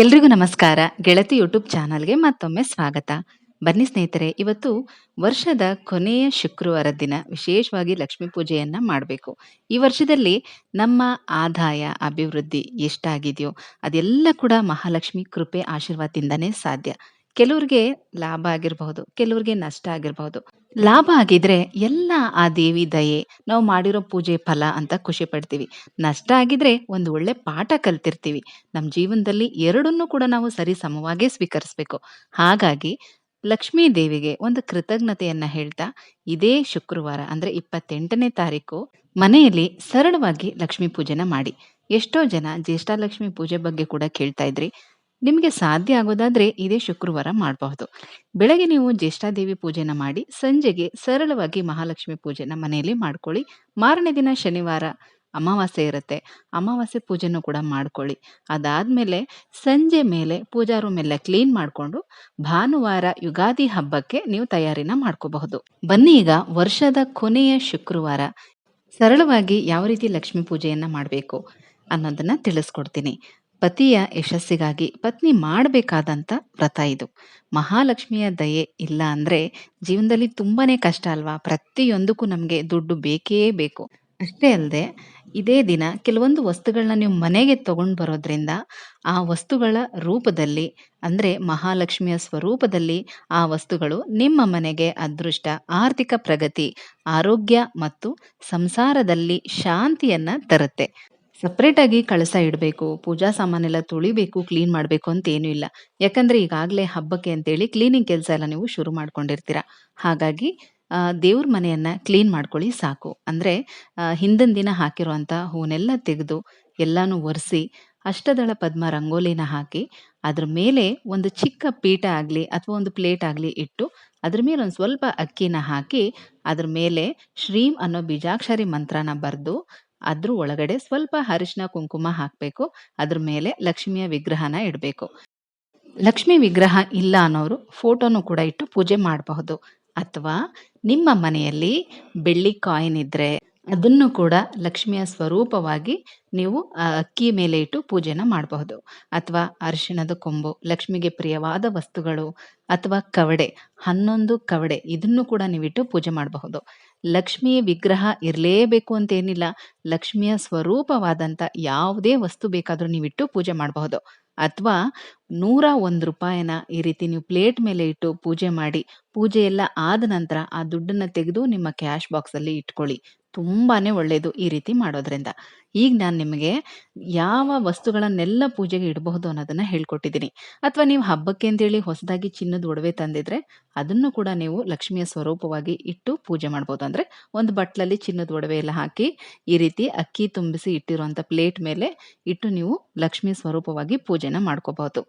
ಎಲ್ರಿಗೂ ನಮಸ್ಕಾರ. ಗೆಳತಿ ಯೂಟ್ಯೂಬ್ ಚಾನಲ್ಗೆ ಮತ್ತೊಮ್ಮೆ ಸ್ವಾಗತ. ಬನ್ನಿ ಸ್ನೇಹಿತರೆ, ಇವತ್ತು ವರ್ಷದ ಕೊನೆಯ ಶುಕ್ರವಾರ ದಿನ ವಿಶೇಷವಾಗಿ ಲಕ್ಷ್ಮೀ ಪೂಜೆಯನ್ನ ಮಾಡಬೇಕು. ಈ ವರ್ಷದಲ್ಲಿ ನಮ್ಮ ಆದಾಯ, ಅಭಿವೃದ್ಧಿ ಎಷ್ಟಾಗಿದೆಯೋ ಅದೆಲ್ಲ ಕೂಡ ಮಹಾಲಕ್ಷ್ಮಿ ಕೃಪೆ ಆಶೀರ್ವಾದದಿಂದನೇ ಸಾಧ್ಯ. ಕೆಲವ್ರಿಗೆ ಲಾಭ ಆಗಿರಬಹುದು, ಕೆಲವ್ರಿಗೆ ನಷ್ಟ ಆಗಿರಬಹುದು. ಲಾಭ ಆಗಿದ್ರೆ ಎಲ್ಲ ಆ ದೇವಿ ದಯೆ. ನಾವು ಮಾಡಿರೋ ಪೂಜೆ ಫಲ ಅಂತ ಖುಷಿ ಪಡ್ತೀವಿ. ನಷ್ಟ ಆಗಿದ್ರೆ ಒಂದು ಒಳ್ಳೆ ಪಾಠ ಕಲ್ತಿರ್ತೀವಿ. ನಮ್ಮ ಜೀವನದಲ್ಲಿ ಎರಡನ್ನೂ ಕೂಡ ನಾವು ಸರಿ ಸಮವಾಗೇ ಸ್ವೀಕರಿಸಬೇಕು. ಹಾಗಾಗಿ ಲಕ್ಷ್ಮೀ ದೇವಿಗೆ ಒಂದು ಕೃತಜ್ಞತೆಯನ್ನ ಹೇಳ್ತಾ ಇದೇ ಶುಕ್ರವಾರ ಅಂದ್ರೆ ಇಪ್ಪತ್ತೆಂಟನೇ ತಾರೀಕು ಮನೆಯಲ್ಲಿ ಸರಳವಾಗಿ ಲಕ್ಷ್ಮೀ ಪೂಜೆನ ಮಾಡಿ. ಎಷ್ಟೋ ಜನ ಜ್ಯೇಷ್ಠಾಲಕ್ಷ್ಮಿ ಪೂಜೆ ಬಗ್ಗೆ ಕೂಡ ಕೇಳ್ತಾ ಇದ್ರಿ. ನಿಮಗೆ ಸಾಧ್ಯ ಆಗೋದಾದ್ರೆ ಇದೇ ಶುಕ್ರವಾರ ಮಾಡಬಹುದು. ಬೆಳಗ್ಗೆ ನೀವು ಜ್ಯೇಷ್ಠಾದೇವಿ ಪೂಜೆನ ಮಾಡಿ, ಸಂಜೆಗೆ ಸರಳವಾಗಿ ಮಹಾಲಕ್ಷ್ಮಿ ಪೂಜೆನ ಮನೆಯಲ್ಲಿ ಮಾಡ್ಕೊಳ್ಳಿ. ಮಾರನೇ ದಿನ ಶನಿವಾರ ಅಮಾವಾಸ್ಯೆ ಇರುತ್ತೆ, ಅಮಾವಾಸ್ಯೆ ಪೂಜೆನೂ ಕೂಡ ಮಾಡ್ಕೊಳ್ಳಿ. ಅದಾದ್ಮೇಲೆ ಸಂಜೆ ಮೇಲೆ ಪೂಜಾ ರೂಮ್ ಎಲ್ಲ ಕ್ಲೀನ್ ಮಾಡಿಕೊಂಡು ಭಾನುವಾರ ಯುಗಾದಿ ಹಬ್ಬಕ್ಕೆ ನೀವು ತಯಾರಿನ ಮಾಡ್ಕೋಬಹುದು. ಬನ್ನಿ ಈಗ ವರ್ಷದ ಕೊನೆಯ ಶುಕ್ರವಾರ ಸರಳವಾಗಿ ಯಾವ ರೀತಿ ಲಕ್ಷ್ಮೀ ಪೂಜೆಯನ್ನು ಮಾಡಬೇಕು ಅನ್ನೋದನ್ನ ತಿಳಿಸ್ಕೊಡ್ತೀನಿ. ಪತಿಯ ಯಶಸ್ಸಿಗಾಗಿ ಪತ್ನಿ ಮಾಡಬೇಕಾದಂಥ ವ್ರತ ಇದು. ಮಹಾಲಕ್ಷ್ಮಿಯ ದಯೆ ಇಲ್ಲ ಅಂದರೆ ಜೀವನದಲ್ಲಿ ತುಂಬಾ ಕಷ್ಟ ಅಲ್ವಾ? ಪ್ರತಿಯೊಂದಕ್ಕೂ ನಮಗೆ ದುಡ್ಡು ಬೇಕೇ ಬೇಕು. ಅಷ್ಟೇ ಅಲ್ಲದೆ ಇದೇ ದಿನ ಕೆಲವೊಂದು ವಸ್ತುಗಳನ್ನ ನೀವು ಮನೆಗೆ ತಗೊಂಡು ಬರೋದ್ರಿಂದ ಆ ವಸ್ತುಗಳ ರೂಪದಲ್ಲಿ ಅಂದರೆ ಮಹಾಲಕ್ಷ್ಮಿಯ ಸ್ವರೂಪದಲ್ಲಿ ಆ ವಸ್ತುಗಳು ನಿಮ್ಮ ಮನೆಗೆ ಅದೃಷ್ಟ, ಆರ್ಥಿಕ ಪ್ರಗತಿ, ಆರೋಗ್ಯ ಮತ್ತು ಸಂಸಾರದಲ್ಲಿ ಶಾಂತಿಯನ್ನು ತರುತ್ತೆ. ಸಪ್ರೇಟ್ ಆಗಿ ಕಳಸ ಇಡಬೇಕು, ಪೂಜಾ ಸಾಮಾನೆಲ್ಲ ತೊಳಿಬೇಕು ಕ್ಲೀನ್ ಮಾಡಬೇಕು ಅಂತ ಏನೂ ಇಲ್ಲ. ಯಾಕಂದ್ರೆ ಈಗಾಗಲೇ ಹಬ್ಬಕ್ಕೆ ಅಂತೇಳಿ ಕ್ಲೀನಿಂಗ್ ಕೆಲಸ ಎಲ್ಲ ನೀವು ಶುರು ಮಾಡ್ಕೊಂಡಿರ್ತೀರ. ಹಾಗಾಗಿ ದೇವ್ರ ಮನೆಯನ್ನ ಕ್ಲೀನ್ ಮಾಡ್ಕೊಳ್ಳಿ ಸಾಕು. ಅಂದ್ರೆ ಹಿಂದಿನ ದಿನ ಹಾಕಿರುವಂಥ ಹೂನೆಲ್ಲ ತೆಗೆದು ಎಲ್ಲಾನು ಒರೆಸಿ, ಅಷ್ಟದಳ ಪದ್ಮ ರಂಗೋಲಿನ ಹಾಕಿ, ಅದ್ರ ಮೇಲೆ ಒಂದು ಚಿಕ್ಕ ಪೀಠ ಆಗಲಿ ಅಥವಾ ಒಂದು ಪ್ಲೇಟ್ ಆಗಲಿ ಇಟ್ಟು, ಅದ್ರ ಮೇಲೆ ಒಂದು ಸ್ವಲ್ಪ ಅಕ್ಕಿನ ಹಾಕಿ, ಅದ್ರ ಮೇಲೆ ಶ್ರೀಂ ಅನ್ನೋ ಬೀಜಾಕ್ಷರಿ ಮಂತ್ರನ ಬರೆದು ಅದ್ರ ಒಳಗಡೆ ಸ್ವಲ್ಪ ಅರಿಶಿನ ಕುಂಕುಮ ಹಾಕ್ಬೇಕು. ಅದ್ರ ಮೇಲೆ ಲಕ್ಷ್ಮಿಯ ವಿಗ್ರಹನ ಇಡಬೇಕು. ಲಕ್ಷ್ಮಿ ವಿಗ್ರಹ ಇಲ್ಲ ಅನ್ನೋರು ಫೋಟೋನು ಕೂಡ ಇಟ್ಟು ಪೂಜೆ ಮಾಡಬಹುದು. ಅಥವಾ ನಿಮ್ಮ ಮನೆಯಲ್ಲಿ ಬೆಳ್ಳಿ ಕಾಯಿನ್ ಇದ್ರೆ ಅದನ್ನು ಕೂಡ ಲಕ್ಷ್ಮಿಯ ಸ್ವರೂಪವಾಗಿ ನೀವು ಅಕ್ಕಿ ಮೇಲೆ ಇಟ್ಟು ಪೂಜೆನ ಮಾಡಬಹುದು. ಅಥವಾ ಅರಿಶಿಣದ ಕೊಂಬು, ಲಕ್ಷ್ಮಿಗೆ ಪ್ರಿಯವಾದ ವಸ್ತುಗಳು ಅಥವಾ ಕವಡೆ, ಹನ್ನೊಂದು ಕವಡೆ ಇದನ್ನು ಕೂಡ ನೀವಿಟ್ಟು ಪೂಜೆ ಮಾಡಬಹುದು. ಲಕ್ಷ್ಮಿಯ ವಿಗ್ರಹ ಇರಲೇಬೇಕು ಅಂತ ಏನಿಲ್ಲ ಲಕ್ಷ್ಮಿಯ ಸ್ವರೂಪವಾದಂಥ ಯಾವುದೇ ವಸ್ತು ಬೇಕಾದರೂ ನೀವಿಟ್ಟು ಪೂಜೆ ಮಾಡಬಹುದು. ಅಥವಾ ನೂರ ಒಂದು ರೂಪಾಯಿನ ಈ ರೀತಿ ನೀವು ಪ್ಲೇಟ್ ಮೇಲೆ ಇಟ್ಟು ಪೂಜೆ ಮಾಡಿ, ಪೂಜೆ ಎಲ್ಲ ಆದ ನಂತರ ಆ ದುಡ್ಡನ್ನು ತೆಗೆದು ನಿಮ್ಮ ಕ್ಯಾಶ್ ಬಾಕ್ಸಲ್ಲಿ ಇಟ್ಕೊಳ್ಳಿ. ತುಂಬಾನೇ ಒಳ್ಳೆಯದು ಈ ರೀತಿ ಮಾಡೋದ್ರಿಂದ. ಈಗ ನಾನು ನಿಮಗೆ ಯಾವ ವಸ್ತುಗಳನ್ನೆಲ್ಲ ಪೂಜೆಗೆ ಇಡಬಹುದು ಅನ್ನೋದನ್ನ ಹೇಳ್ಕೊಟ್ಟಿದ್ದೀನಿ ಅಥವಾ ನೀವು ಹಬ್ಬಕ್ಕೆ ಅಂತೇಳಿ ಹೊಸದಾಗಿ ಚಿನ್ನದ ಒಡವೆ ತಂದಿದ್ರೆ ಅದನ್ನು ಕೂಡ ನೀವು ಲಕ್ಷ್ಮಿಯ ಸ್ವರೂಪವಾಗಿ ಇಟ್ಟು ಪೂಜೆ ಮಾಡ್ಬೋದು. ಅಂದ್ರೆ ಒಂದು ಬಟ್ಲಲ್ಲಿ ಚಿನ್ನದ ಒಡವೆ ಎಲ್ಲ ಹಾಕಿ ಈ ರೀತಿ ಅಕ್ಕಿ ತುಂಬಿಸಿ ಇಟ್ಟಿರುವಂತ ಪ್ಲೇಟ್ ಮೇಲೆ ಇಟ್ಟು ನೀವು ಲಕ್ಷ್ಮಿಯ ಸ್ವರೂಪವಾಗಿ ಪೂಜೆನ ಮಾಡ್ಕೋಬಹುದು.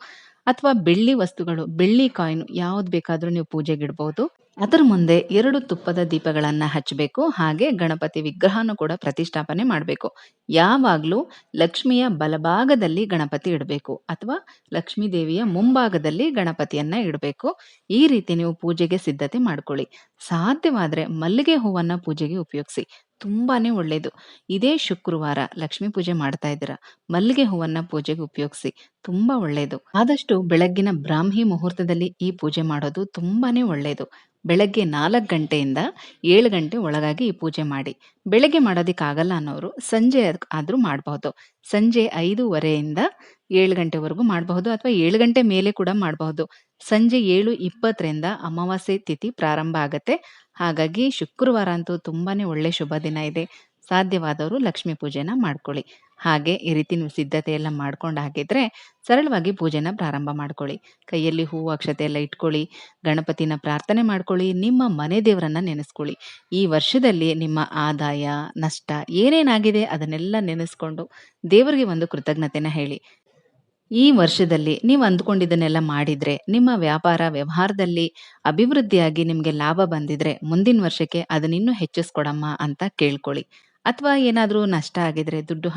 ಅಥವಾ ಬೆಳ್ಳಿ ವಸ್ತುಗಳು, ಬೆಳ್ಳಿ ಕಾಯಿನ್ ಯಾವ್ದು ಬೇಕಾದರೂ ನೀವು ಪೂಜೆಗೆ ಇಡಬಹುದು. ಅದರ ಮುಂದೆ ಎರಡು ತುಪ್ಪದ ದೀಪಗಳನ್ನ ಹಚ್ಚಬೇಕು, ಹಾಗೆ ಗಣಪತಿ ವಿಗ್ರಹನೂ ಕೂಡ ಪ್ರತಿಷ್ಠಾಪನೆ ಮಾಡಬೇಕು. ಯಾವಾಗ್ಲೂ ಲಕ್ಷ್ಮಿಯ ಬಲಭಾಗದಲ್ಲಿ ಗಣಪತಿ ಇಡಬೇಕು, ಅಥವಾ ಲಕ್ಷ್ಮೀ ದೇವಿಯ ಮುಂಭಾಗದಲ್ಲಿ ಗಣಪತಿಯನ್ನ ಇಡಬೇಕು. ಈ ರೀತಿ ನೀವು ಪೂಜೆಗೆ ಸಿದ್ಧತೆ ಮಾಡ್ಕೊಳ್ಳಿ. ಸಾಧ್ಯವಾದ್ರೆ ಮಲ್ಲಿಗೆ ಹೂವನ್ನ ಪೂಜೆಗೆ ಉಪಯೋಗಿಸಿ. ತುಂಬಾನೇ ಒಳ್ಳೆಯದು ಇದೇ ಶುಕ್ರವಾರ ಲಕ್ಷ್ಮೀ ಪೂಜೆ ಮಾಡ್ತಾ ಇದ್ದೀರಾ, ಮಲ್ಲಿಗೆ ಹೂವನ್ನ ಪೂಜೆಗೆ ಉಪಯೋಗಿಸಿ. ತುಂಬಾ ಒಳ್ಳೆಯದು ಆದಷ್ಟು ಬೆಳಗ್ಗಿನ ಬ್ರಾಹ್ಮಿ ಮುಹೂರ್ತದಲ್ಲಿ ಈ ಪೂಜೆ ಮಾಡೋದು ತುಂಬಾನೇ ಒಳ್ಳೇದು. ಬೆಳಗ್ಗೆ ನಾಲ್ಕು ಗಂಟೆಯಿಂದ ಏಳು ಗಂಟೆ ಒಳಗಾಗಿ ಈ ಪೂಜೆ ಮಾಡಿ. ಬೆಳಗ್ಗೆ ಮಾಡೋದಕ್ಕಾಗಲ್ಲ ಅನ್ನೋರು ಸಂಜೆ ಆದರೂ ಮಾಡಬಹುದು. ಸಂಜೆ ಐದೂವರೆಯಿಂದ ಏಳು ಗಂಟೆವರೆಗೂ ಮಾಡಬಹುದು ಅಥವಾ ಏಳು ಗಂಟೆ ಮೇಲೆ ಕೂಡ ಮಾಡಬಹುದು. ಸಂಜೆ ಏಳು ಇಪ್ಪತ್ತರಿಂದ ಅಮಾವಾಸ್ಯೆ ತಿಥಿ ಪ್ರಾರಂಭ ಆಗುತ್ತೆ. ಹಾಗಾಗಿ ಶುಕ್ರವಾರ ಅಂತೂ ತುಂಬಾ ಒಳ್ಳೆ ಶುಭ ದಿನ ಇದೆ. ಸಾಧ್ಯವಾದವರು ಲಕ್ಷ್ಮೀ ಪೂಜೆನ ಮಾಡ್ಕೊಳ್ಳಿ. ಹಾಗೆ ಈ ರೀತಿ ನೀವು ಸಿದ್ಧತೆ ಎಲ್ಲ ಮಾಡ್ಕೊಂಡು ಹಾಕಿದ್ರೆ ಸರಳವಾಗಿ ಪೂಜೆನ ಪ್ರಾರಂಭ ಮಾಡ್ಕೊಳ್ಳಿ. ಕೈಯಲ್ಲಿ ಹೂವು ಅಕ್ಷತೆ ಎಲ್ಲ ಇಟ್ಕೊಳ್ಳಿ, ಗಣಪತಿನ ಪ್ರಾರ್ಥನೆ ಮಾಡ್ಕೊಳ್ಳಿ, ನಿಮ್ಮ ಮನೆ ದೇವರನ್ನ ನೆನೆಸ್ಕೊಳ್ಳಿ. ಈ ವರ್ಷದಲ್ಲಿ ನಿಮ್ಮ ಆದಾಯ, ನಷ್ಟ ಏನೇನಾಗಿದೆ ಅದನ್ನೆಲ್ಲ ನೆನೆಸ್ಕೊಂಡು ದೇವರಿಗೆ ಒಂದು ಕೃತಜ್ಞತೆನ ಹೇಳಿ. ಈ ವರ್ಷದಲ್ಲಿ ನೀವು ಅಂದ್ಕೊಂಡಿದ್ದನ್ನೆಲ್ಲ ಮಾಡಿದ್ರೆ, ನಿಮ್ಮ ವ್ಯಾಪಾರ ವ್ಯವಹಾರದಲ್ಲಿ ಅಭಿವೃದ್ಧಿಯಾಗಿ ನಿಮಗೆ ಲಾಭ ಬಂದಿದ್ರೆ ಮುಂದಿನ ವರ್ಷಕ್ಕೆ ಅದನ್ನಿನ್ನೂ ಹೆಚ್ಚಿಸ್ಕೊಡಮ್ಮ ಅಂತ ಕೇಳ್ಕೊಳ್ಳಿ. ಅಥವಾ ಏನಾದರೂ ನಷ್ಟ ಆಗಿದ್ರೆ, ದುಡ್ಡು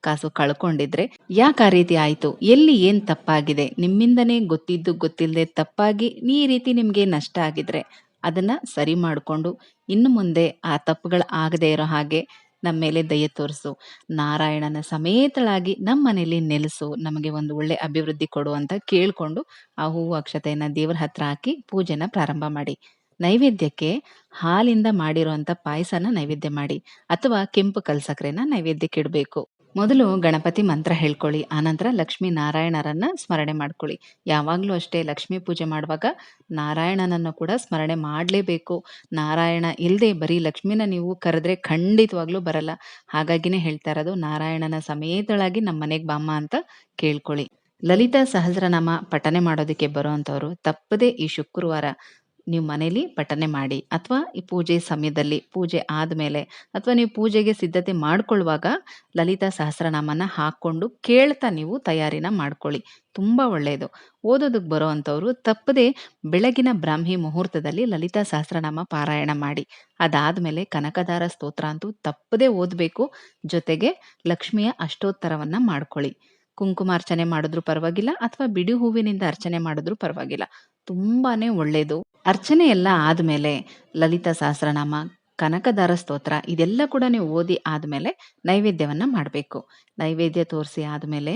ಕಾಸು ಕಳ್ಕೊಂಡಿದ್ರೆ, ಯಾಕೆ ಆ ರೀತಿ ಆಯಿತು? ಎಲ್ಲಿ ಏನು ತಪ್ಪಾಗಿದೆ? ನಿಮ್ಮಿಂದನೇ ಗೊತ್ತಿದ್ದು ಗೊತ್ತಿಲ್ಲದೆ ತಪ್ಪಾಗಿ ಈ ರೀತಿ ನಿಮಗೆ ನಷ್ಟ ಆಗಿದ್ರೆ ಅದನ್ನ ಸರಿ ಮಾಡಿಕೊಂಡು ಇನ್ನು ಮುಂದೆ ಆ ತಪ್ಪುಗಳು ಆಗದೆ ಇರೋ ಹಾಗೆ ನಮ್ಮ ಮೇಲೆ ದಯೆ ತೋರಿಸು. ನಾರಾಯಣನ ಸಮೇತಳಾಗಿ ನಮ್ಮ ಮನೆಯಲ್ಲಿ ನೆಲೆಸು. ನಮಗೆ ಒಂದು ಒಳ್ಳೆ ಅಭಿವೃದ್ಧಿ ಕೊಡು ಅಂತ ಕೇಳಿಕೊಂಡು ಆ ಹೂವು ಅಕ್ಷತೆಯನ್ನು ದೇವರ ಹತ್ರ ಹಾಕಿ ಪೂಜೆನ ಪ್ರಾರಂಭ ಮಾಡಿ. ನೈವೇದ್ಯಕ್ಕೆ ಹಾಲಿಂದ ಮಾಡಿರುವಂತ ಪಾಯಸನ ನೈವೇದ್ಯ ಮಾಡಿ ಅಥವಾ ಕೆಂಪು ಕಲ್ಸಕ್ರೆನ ನೈವೇದ್ಯಕ್ಕೆ ಇಡಬೇಕು. ಮೊದಲು ಗಣಪತಿ ಮಂತ್ರ ಹೇಳ್ಕೊಳ್ಳಿ, ಆನಂತರ ಲಕ್ಷ್ಮೀ ನಾರಾಯಣರನ್ನ ಸ್ಮರಣೆ ಮಾಡ್ಕೊಳ್ಳಿ. ಯಾವಾಗಲೂ ಅಷ್ಟೇ ಲಕ್ಷ್ಮೀ ಪೂಜೆ ಮಾಡುವಾಗ ನಾರಾಯಣನನ್ನು ಕೂಡ ಸ್ಮರಣೆ ಮಾಡಲೇಬೇಕು. ನಾರಾಯಣ ಇಲ್ಲದೆ ಬರೀ ಲಕ್ಷ್ಮಿನ ನೀವು ಕರೆದ್ರೆ ಖಂಡಿತವಾಗ್ಲೂ ಬರಲ್ಲ. ಹಾಗಾಗಿನೇ ಹೇಳ್ತಾ ಇರೋದು ನಾರಾಯಣನ ಸಮೇತಳಾಗಿ ನಮ್ಮ ಮನೆಗೆ ಬಾಮ್ಮ ಅಂತ ಕೇಳ್ಕೊಳ್ಳಿ. ಲಲಿತಾ ಸಹಸ್ರನಾಮ ಪಠನೆ ಮಾಡೋದಕ್ಕೆ ಬರುವಂಥವ್ರು ತಪ್ಪದೇ ಈ ಶುಕ್ರವಾರ ನೀವು ಮನೇಲಿ ಪಠನೆ ಮಾಡಿ ಅಥವಾ ಈ ಪೂಜೆ ಸಮಯದಲ್ಲಿ ಪೂಜೆ ಆದಮೇಲೆ ಅಥವಾ ನೀವು ಪೂಜೆಗೆ ಸಿದ್ಧತೆ ಮಾಡಿಕೊಳ್ಳುವಾಗ ಲಲಿತಾ ಸಹಸ್ರನಾಮನ ಹಾಕ್ಕೊಂಡು ಕೇಳ್ತಾ ನೀವು ತಯಾರಿನ ಮಾಡ್ಕೊಳ್ಳಿ. ತುಂಬ ಒಳ್ಳೆಯದು. ಓದೋದಕ್ಕೆ ಬರೋ ತಪ್ಪದೆ ಬೆಳಗಿನ ಬ್ರಾಹ್ಮಿ ಮುಹೂರ್ತದಲ್ಲಿ ಲಲಿತಾ ಸಹಸ್ರನಾಮ ಪಾರಾಯಣ ಮಾಡಿ. ಅದಾದಮೇಲೆ ಕನಕದಾರ ಸ್ತೋತ್ರ ಅಂತೂ ತಪ್ಪದೇ ಓದಬೇಕು. ಜೊತೆಗೆ ಲಕ್ಷ್ಮಿಯ ಅಷ್ಟೋತ್ತರವನ್ನು ಮಾಡ್ಕೊಳ್ಳಿ. ಕುಂಕುಮಾರ್ಚನೆ ಮಾಡಿದ್ರು ಪರವಾಗಿಲ್ಲ ಅಥವಾ ಬಿಡಿ ಹೂವಿನಿಂದ ಅರ್ಚನೆ ಮಾಡಿದ್ರು ಪರವಾಗಿಲ್ಲ. ತುಂಬಾನೇ ಒಳ್ಳೆಯದು. ಅರ್ಚನೆ ಎಲ್ಲ ಆದಮೇಲೆ ಲಲಿತಾ ಸಹಸ್ರನಾಮ, ಕನಕದಾರ ಸ್ತೋತ್ರ, ಇದೆಲ್ಲ ಕೂಡ ನೀವು ಓದಿ ಆದಮೇಲೆ ನೈವೇದ್ಯವನ್ನು ಮಾಡಬೇಕು. ನೈವೇದ್ಯ ತೋರಿಸಿ ಆದಮೇಲೆ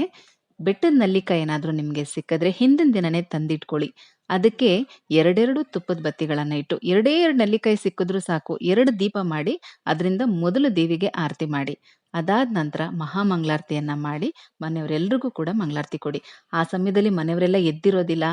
ಬೆಟ್ಟದ ನಲ್ಲಿಕಾಯಿ ಏನಾದರೂ ನಿಮಗೆ ಸಿಕ್ಕಿದ್ರೆ ಹಿಂದಿನ ದಿನನೇ ತಂದಿಟ್ಕೊಳ್ಳಿ. ಅದಕ್ಕೆ ಎರಡೆರಡು ತುಪ್ಪದ ಬತ್ತಿಗಳನ್ನು ಇಟ್ಟು, ಎರಡೇ ಎರಡು ನಲ್ಲಿಕಾಯಿ ಸಿಕ್ಕಿದ್ರೂ ಸಾಕು, ಎರಡು ದೀಪ ಮಾಡಿ, ಅದರಿಂದ ಮೊದಲು ದೇವಿಗೆ ಆರತಿ ಮಾಡಿ. ಅದಾದ ನಂತರ ಮಹಾಮಂಗಳಾರತಿಯನ್ನ ಮಾಡಿ ಮನೆಯವರೆಲ್ರಿಗೂ ಕೂಡ ಮಂಗಳಾರತಿ ಕೊಡಿ. ಆ ಸಮಯದಲ್ಲಿ ಮನೆಯವರೆಲ್ಲ ಎದ್ದಿರೋದಿಲ್ಲ.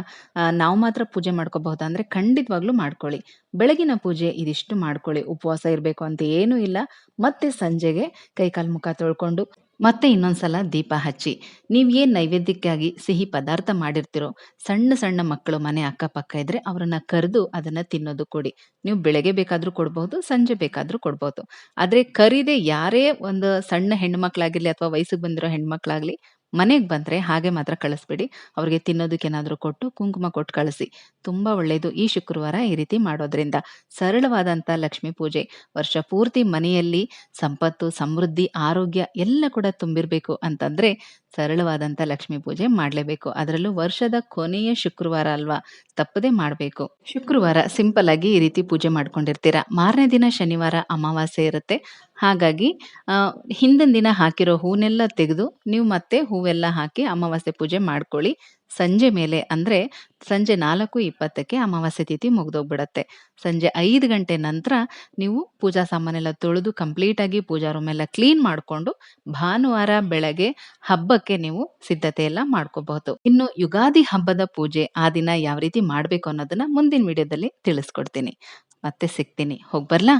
ನಾವು ಮಾತ್ರ ಪೂಜೆ ಮಾಡ್ಕೋಬಹುದಾ ಅಂದರೆ ಖಂಡಿತವಾಗ್ಲೂ ಮಾಡ್ಕೊಳ್ಳಿ. ಬೆಳಗಿನ ಪೂಜೆ ಇದಿಷ್ಟು ಮಾಡ್ಕೊಳ್ಳಿ. ಉಪವಾಸ ಇರಬೇಕು ಅಂತ ಏನೂ ಇಲ್ಲ. ಮತ್ತೆ ಸಂಜೆಗೆ ಕೈಕಾಲು ಮುಖ ತೊಳ್ಕೊಂಡು ಮತ್ತೆ ಇನ್ನೊಂದ್ಸಲ ದೀಪ ಹಚ್ಚಿ. ನೀವು ಏನು ನೈವೇದ್ಯಕ್ಕಾಗಿ ಸಿಹಿ ಪದಾರ್ಥ ಮಾಡಿರ್ತಿರೋ, ಸಣ್ಣ ಸಣ್ಣ ಮಕ್ಕಳು ಮನೆ ಅಕ್ಕಪಕ್ಕ ಇದ್ರೆ ಅವರನ್ನ ಕರೆದು ಅದನ್ನ ತಿನ್ನೋದು ಕೊಡಿ. ನೀವು ಬೆಳಗ್ಗೆ ಬೇಕಾದ್ರೂ ಕೊಡ್ಬಹುದು ಸಂಜೆ ಬೇಕಾದ್ರೂ ಕೊಡ್ಬಹುದು ಆದ್ರೆ ಕರಿದೆ ಯಾರೇ ಒಂದು ಸಣ್ಣ ಹೆಣ್ಮಕ್ಳಾಗಿರ್ಲಿ ಅಥವಾ ವಯಸ್ಸಿಗೆ ಬಂದಿರೋ ಹೆಣ್ಮಕ್ಳಾಗ್ಲಿ ಮನೆಗೆ ಬಂದರೆ ಹಾಗೆ ಮಾತ್ರ ಕಳಿಸ್ಬೇಡಿ. ಅವ್ರಿಗೆ ತಿನ್ನೋದಕ್ಕೆ ಏನಾದರೂ ಕೊಟ್ಟು ಕುಂಕುಮ ಕೊಟ್ಟು ಕಳಿಸಿ. ತುಂಬ ಒಳ್ಳೆಯದು ಈ ಶುಕ್ರವಾರ ಈ ರೀತಿ ಮಾಡೋದ್ರಿಂದ. ಸರಳವಾದಂಥ ಲಕ್ಷ್ಮೀ ಪೂಜೆ. ವರ್ಷ ಪೂರ್ತಿ ಮನೆಯಲ್ಲಿ ಸಂಪತ್ತು, ಸಮೃದ್ಧಿ, ಆರೋಗ್ಯ ಎಲ್ಲ ಕೂಡ ತುಂಬಿರಬೇಕು ಅಂತಂದರೆ ಸರಳವಾದಂಥ ಲಕ್ಷ್ಮೀ ಪೂಜೆ ಮಾಡಲೇಬೇಕು. ಅದರಲ್ಲೂ ವರ್ಷದ ಕೊನೆಯ ಶುಕ್ರವಾರ ಅಲ್ವಾ? ತಪ್ಪದೆ ಮಾಡಬೇಕು. ಶುಕ್ರವಾರ ಸಿಂಪಲ್ ಆಗಿ ಈ ರೀತಿ ಪೂಜೆ ಮಾಡ್ಕೊಂಡಿರ್ತೀರಾ? ಮಾರನೇ ದಿನ ಶನಿವಾರ ಅಮಾವಾಸ್ಯೆ ಇರುತ್ತೆ. ಹಾಗಾಗಿ ಹಿಂದಿನ ದಿನ ಹಾಕಿರೋ ಹೂನೆಲ್ಲ ತೆಗೆದು ನೀವು ಮತ್ತೆ ಹೂವೆಲ್ಲ ಹಾಕಿ ಅಮಾವಾಸ್ಯೆ ಪೂಜೆ ಮಾಡ್ಕೊಳ್ಳಿ. ಸಂಜೆ ಮೇಲೆ ಅಂದ್ರೆ ಸಂಜೆ ನಾಲ್ಕು ಇಪ್ಪತ್ತಕ್ಕೆ ಅಮಾವಾಸ್ಯೆ ತಿಥಿ ಮುಗ್ದೋಗ್ಬಿಡತ್ತೆ. ಸಂಜೆ ಐದು ಗಂಟೆ ನಂತರ ನೀವು ಪೂಜಾ ಸಾಮಾನೆಲ್ಲ ತೊಳೆದು ಕಂಪ್ಲೀಟಾಗಿ ಪೂಜಾ ರೂಮ್ ಎಲ್ಲ ಕ್ಲೀನ್ ಮಾಡಿಕೊಂಡು ಭಾನುವಾರ ಬೆಳಗ್ಗೆ ಹಬ್ಬಕ್ಕೆ ನೀವು ಸಿದ್ಧತೆ ಎಲ್ಲ ಮಾಡ್ಕೋಬಹುದು. ಇನ್ನು ಯುಗಾದಿ ಹಬ್ಬದ ಪೂಜೆ ಆ ದಿನ ಯಾವ ರೀತಿ ಮಾಡಬೇಕು ಅನ್ನೋದನ್ನ ಮುಂದಿನ ವಿಡಿಯೋದಲ್ಲಿ ತಿಳಿಸ್ಕೊಡ್ತೀನಿ. ಮತ್ತೆ ಸಿಗ್ತೀನಿ. ಹೋಗ್ಬರ್ಲಾ